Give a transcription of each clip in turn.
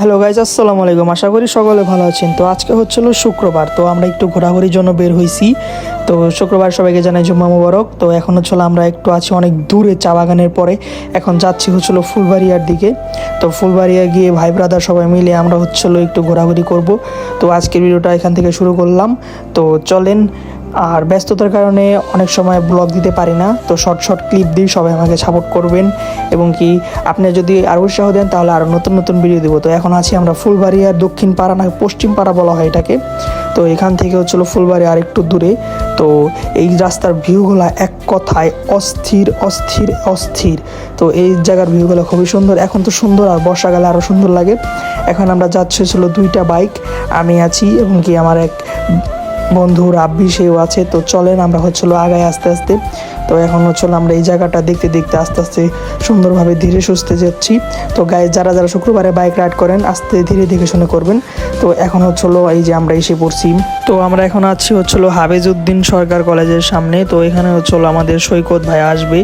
Hello guys আসসালামু আলাইকুম। আশা করি সকলে ভালো আছেন। তো আজকে হচ্ছিল শুক্রবার। তো আমরা একটু ঘোরাঘুরির জন্য বের হয়েছি তো শুক্রবার সবাইকে জানাই জুম্মা মুবারক। তো এখন হচ্ছিল আমরা একটু আছি অনেক দূরে চা বাগানের পরে। এখন যাচ্ছি হচ্ছিল ফুলবাড়িয়ার দিকে। তো ফুলবাড়িয়া গিয়ে ভাই ব্রাদার সবাই মিলে আমরা হচ্ছিল একটু ঘোরাঘুরি করব। তো আজকের ভিডিওটা এখান থেকে শুরু করলাম। তো চলেন আর ব্যস্ততার কারণে অনেক সময় ব্লগ দিতে পারি না। তো শর্ট শর্ট ক্লিপ দিই সবাই আমাকে সাপোর্ট করবেন। এবং কি, আপনি যদি আরও উৎসাহ দেন, তাহলে আরও নতুন নতুন ভিডিও দেবো। তো এখন আছি আমরা ফুলবাড়িয়ার দক্ষিণ পাড়া না, পশ্চিম পাড়া বলা হয় এটাকে। তো এখান থেকে হচ্ছিল ফুলবাড়ি আর একটু দূরে। তো এই রাস্তার ভিউগুলো এক কথায় অস্থির অস্থির অস্থির। তো এই জায়গার ভিউগুলো খুবই সুন্দর। এখন তো সুন্দর আর বর্ষাকালে আরও সুন্দর লাগে। এখন আমরা যাচ্ছি ছিল দুইটা বাইক আমি আছি এবং কি আমার এক বন্ধু রাব্বি সেও আছে তো চলেন আমরা হচ্ছিল আগায় আস্তে আস্তে তো এখন হচ্ছিল আমরা এই জায়গাটা দেখতে দেখতে আস্তে আস্তে সুন্দরভাবে ধীরে সুস্থে যাচ্ছি। তো গায়ে যারা যারা শুক্রবারে বাইক রাইড করেন, আস্তে ধীরে দেখে শুনে করবেন। তো এখন হচ্ছিল এই যে আমরা এসে পড়ছি। তো আমরা এখন আছি হচ্ছিল হাবেজউদ্দিন সরকার কলেজের সামনে। তো এখানে হচ্ছিল আমাদের সৈকত ভাই আসবে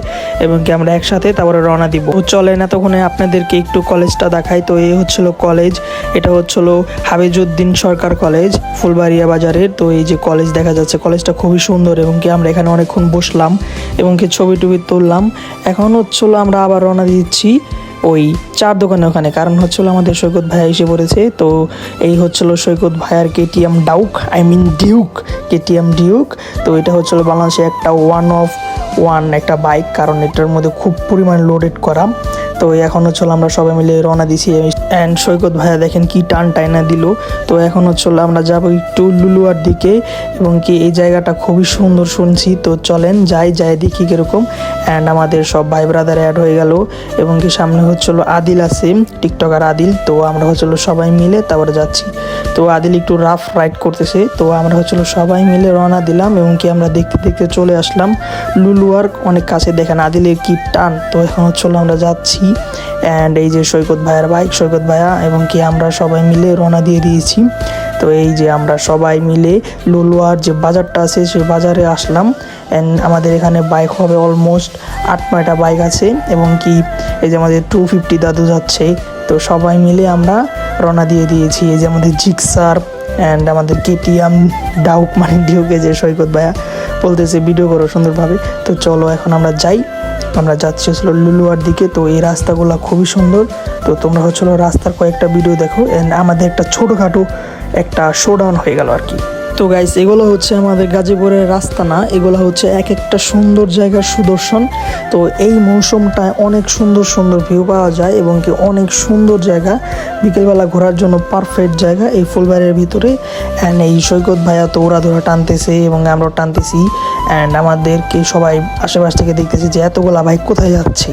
এবং কি আমরা একসাথে তারপরে রওনা দিব। চলেন এতক্ষণে আপনাদেরকে একটু কলেজটা দেখাই। তো এই হচ্ছিল কলেজ এটা হচ্ছিল হাবিজউদ্দিন সরকার কলেজ ফুলবাড়িয়া বাজারের। তো এই যে কলেজ দেখা যাচ্ছে কলেজটা খুবই সুন্দর এবং কি আমরা এখানে অনেকক্ষণ বসলাম। এবং কি ছবি টুবি তুললাম। এখন হচ্ছিল আমরা আবার রওনা দিচ্ছি ওই চার দোকানে ওখানে। কারণ হচ্ছিল আমাদের সৈকত ভাইয়া এসে পড়েছে। তো এই হচ্ছিল সৈকত ভাইয়ার KTM Duke, I mean Duke, KTM Duke. তো এটা হচ্ছিল বাংলাদেশে একটা ওয়ান অফ ওয়ান একটা বাইক কারণ এটার মধ্যে খুব পরিমাণ লোডেড করা। তো এখন হচ্ছে আমরা সবাই মিলে রওনা দিছি। অ্যান্ড সৈকত ভাইয়া দেখেন কি টান টাইনা দিল। তো এখন হচ্ছে আমরা যাব একটু লুলুয়ার দিকে এবং কি এই জায়গাটা খুবই সুন্দর শুনছি। তো চলেন যাই যাই দেখি কীরকম। অ্যান্ড আমাদের সব ভাই ব্রাদার অ্যাড হয়ে গেল এবং কি সামনে হচ্ছিল আদিল আছে, টিকটকার আদিল। তো আমরা হচ্ছিল সবাই মিলে তারপরে যাচ্ছি। তো আদিল একটু রাফ রাইড করতেছে। তো আমরা হচ্ছিল সবাই মিলে রওনা দিলাম এবং কি আমরা দেখতে দেখতে চলে আসলাম লুলুয়ার অনেক কাছে। দেখেন আদিলের কি টান। তো এখন হচ্ছিল আমরা যাচ্ছি অ্যান্ড এই যে সৈকত ভাইয়ের বাইক সৈকত ভাইয়া এবং কি আমরা সবাই মিলে রওনা দিয়ে দিয়েছি। তো এই যে আমরা সবাই মিলে লুলুয়ার যে বাজারটা আছে, সেই বাজারে আসলাম অ্যান্ড আমাদের এখানে বাইক হবে অলমোস্ট আট নয়টা বাইক আছে এবং কি এই যে আমাদের টু ফিফটি দাদু যাচ্ছে। তো সবাই মিলে আমরা রওনা দিয়ে দিয়েছি। এই যে আমাদের জিক্সার অ্যান্ড আমাদের কেটিএম, ডাউক মানে ডিউকে যে সৈকত ভাইয়া বলতেছে, ভিডিও করো সুন্দরভাবে। তো চলো এখন আমরা যাই। আমরা যাচ্ছি হচ্ছিল লুলুয়ার দিকে। তো এই রাস্তাগুলো খুবই সুন্দর। তো তোমরা হচ্ছিল রাস্তার কয়েকটা ভিডিও দেখো অ্যান্ড আমাদের একটা ছোটোখাটো একটা শোডাউন হয়ে গেল আর কি। তো গাইস এগুলো হচ্ছে আমাদের গাজীপুরের রাস্তা না, এগুলো হচ্ছে এক একটা সুন্দর জায়গার সুদর্শন। তো এই মৌসুমটায় অনেক সুন্দর সুন্দর ভিউ পাওয়া যায় এবং কি অনেক সুন্দর জায়গা। বিকেলবেলা ঘোরার জন্য পারফেক্ট জায়গা এই ফুলবাড়ির ভিতরে। অ্যান্ড এই সৈকত ভাইয়া তো ওরা ধরা টানতেছে এবং আমরাও টানতেছি। অ্যান্ড আমাদেরকে সবাই আশেপাশ থেকে দেখতেছি যে এতগুলা বাইক কোথায় যাচ্ছে।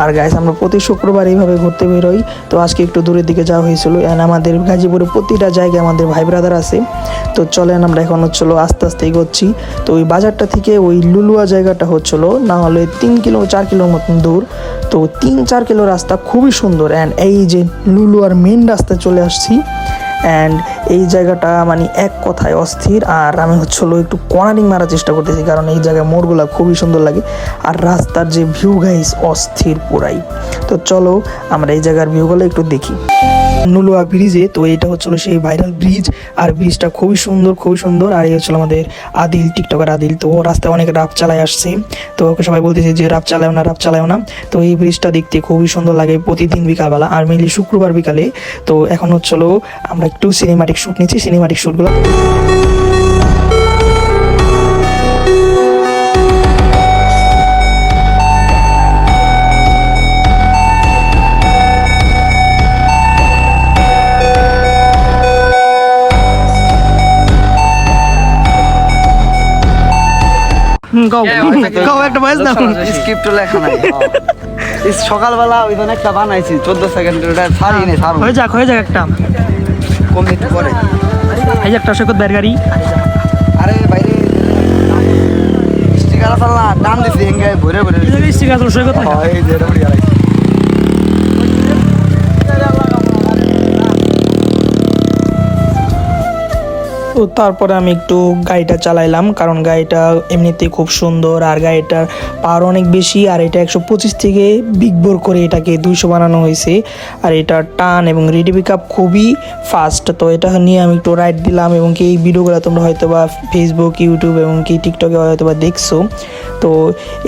আর গাইস আমরা প্রতি শুক্রবার এইভাবে ঘুরতে বেরোই। তো আজকে একটু দূরের দিকে যাওয়া হয়েছিল। অ্যান্ড আমাদের গাজীপুরে প্রতিটা জায়গায় আমাদের ভাই ব্রাদার আছে। তো চলেন আমরা এখন হচ্ছিল আস্তে আস্তে এগোচ্ছি। তো ওই বাজারটা থেকে ওই লুলুয়া জায়গাটা হচ্ছিল না হলে তিন কিলো, চার কিলোর মতন দূর। তো তিন, চার কিলো রাস্তা খুবই সুন্দর। অ্যান্ড এই যে লুলুয়ার মেন রাস্তায় চলে আসছি। অ্যান্ড এই জায়গাটা মানে এক কথায় অস্থির, আর আমি হচ্ছিল একটু কর্নারিং মারার চেষ্টা করতেছি, কারণ এই জায়গায় মোড়গুলো খুবই সুন্দর লাগে। আর রাস্তার যে ভিউ গাইস অস্থির পুরাই। তো চলো আমরা এই জায়গার ভিউগুলো একটু দেখি। নুলুয়া ব্রিজে তো এটা হচ্ছিল সেই ভাইরাল ব্রিজ আর ব্রিজটা খুবই সুন্দর খুবই সুন্দর। আর এই হচ্ছিল আমাদের আদিল টিকটকার আদিল। তো রাস্তায় অনেক রাপ চালায় আসছে। তো ওকে সবাই বলতেছে যে রাপ চালায় না, রাপ চালাও না। তো এই ব্রিজটা দেখতে খুবই সুন্দর লাগে প্রতিদিন বিকালবেলা, আর মেনলি শুক্রবার বিকালে। তো এখন হচ্ছিল আমরা একটু সিনেমাটিক শ্যুট নিচ্ছি সিনেমাটিক শ্যুটগুলো গাও। গাও একটা ভয়েস দাও। স্ক্রিপ্ট লেখা নাই। এই সকালবেলা ওই জন্য একটা বানাইছি চোদ্দ সেকেন্ডের ছাড়ি হয়ে যাক হয়ে যাক একটা। কম একটু পরে। এই যে একটা সৈকত বাইর গাড়ি। আরে বাইরে। স্টিকার আছে না টান দিছি হেঙ্গে ভরে ভরে ঠিক আছে সৈকত না এই যে তারপরে আমি একটু গাড়িটা চালাইলাম, কারণ গাড়িটা এমনিতেই খুব সুন্দর, আর গাড়িটার পাওয়ার অনেক বেশি, আর এটা একশো পঁচিশ থেকে বিগ বোর করে এটাকে দুইশো বানানো হয়েছে। আর এটা টান এবং রেডি পিক আপ খুবই ফাস্ট তো এটা নিয়ে আমি একটু রাইড দিলাম এবং কি এই ভিডিওগুলো তোমরা হয়তো বা ফেসবুক ইউটিউব এবং কি টিকটকে হয়তো বা দেখছ। তো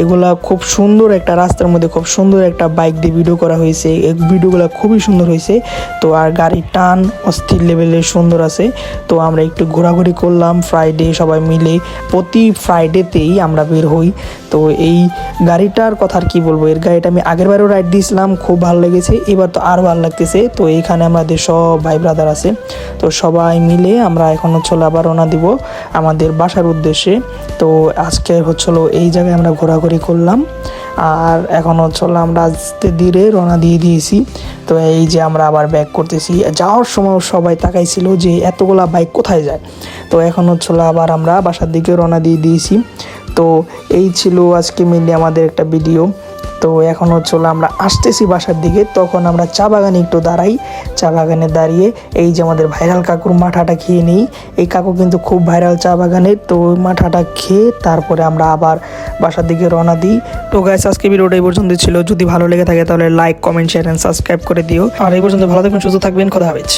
এগুলা খুব সুন্দর একটা রাস্তার মধ্যে খুব সুন্দর একটা বাইক দিয়ে ভিডিও করা হয়েছে। ভিডিওগুলো খুবই সুন্দর হয়েছে। তো আর গাড়ির টান অস্থির লেভেলের সুন্দর আছে। তো আমরা একটু ঘোরাঘুরি করলাম ফ্রাইডে সবাই মিলে। প্রতি ফ্রাইডেতেই আমরা বের হই। তো এই গাড়িটার কথা আর কি বলব? এর গাড়িটা আমি আগের বারেও রাইড দিয়েছিলাম, খুব ভালো লেগেছে। এবার তো আরও ভালো লাগতেছে। তো এইখানে আমাদের সব ভাই ব্রাদার আছে। তো সবাই মিলে আমরা এখন হচ্ছিল আবার রওনা দিব আমাদের বাসার উদ্দেশ্যে। তো আজকে হচ্ছিল এই জায়গায় আমরা ঘোরাঘুরি করলাম। আর এখন হচ্ছে আমরা আস্তে ধীরে রওনা দিয়ে দিয়েছি। তো এই যে আমরা আবার ব্যাক করতেছি। যাওয়ার সময় সবাই তাকাইছিল যে এতগুলা বাইক কোথায় যায়? তো এখন হচ্ছে আবার আমরা বাসার দিকে রওনা দিয়ে দিয়েছি। তো এই ছিল আজকে মেনলি আমাদের একটা ভিডিও তো এখন হচ্ছিল আমরা আসতেছি বাসার দিকে, তখন আমরা চা বাগানে একটু দাঁড়াই। চা বাগানে দাঁড়িয়ে এই যে আমাদের ভাইরাল কাকুর মাঠাটা খেয়ে নিই। এই কাকু কিন্তু খুব ভাইরাল চা বাগানের তো মাঠাটা খেয়ে তারপরে আমরা আবার বাসার দিকে রওনা দিই। তো গাইস আজকে ভিডিওটা এই পর্যন্ত ছিল। যদি ভালো লেগে থাকে তাহলে like comment share and subscribe করে দিও। আর এই পর্যন্ত ভালো থাকবেন, সুস্থ থাকবেন, খোদা হাফেজ।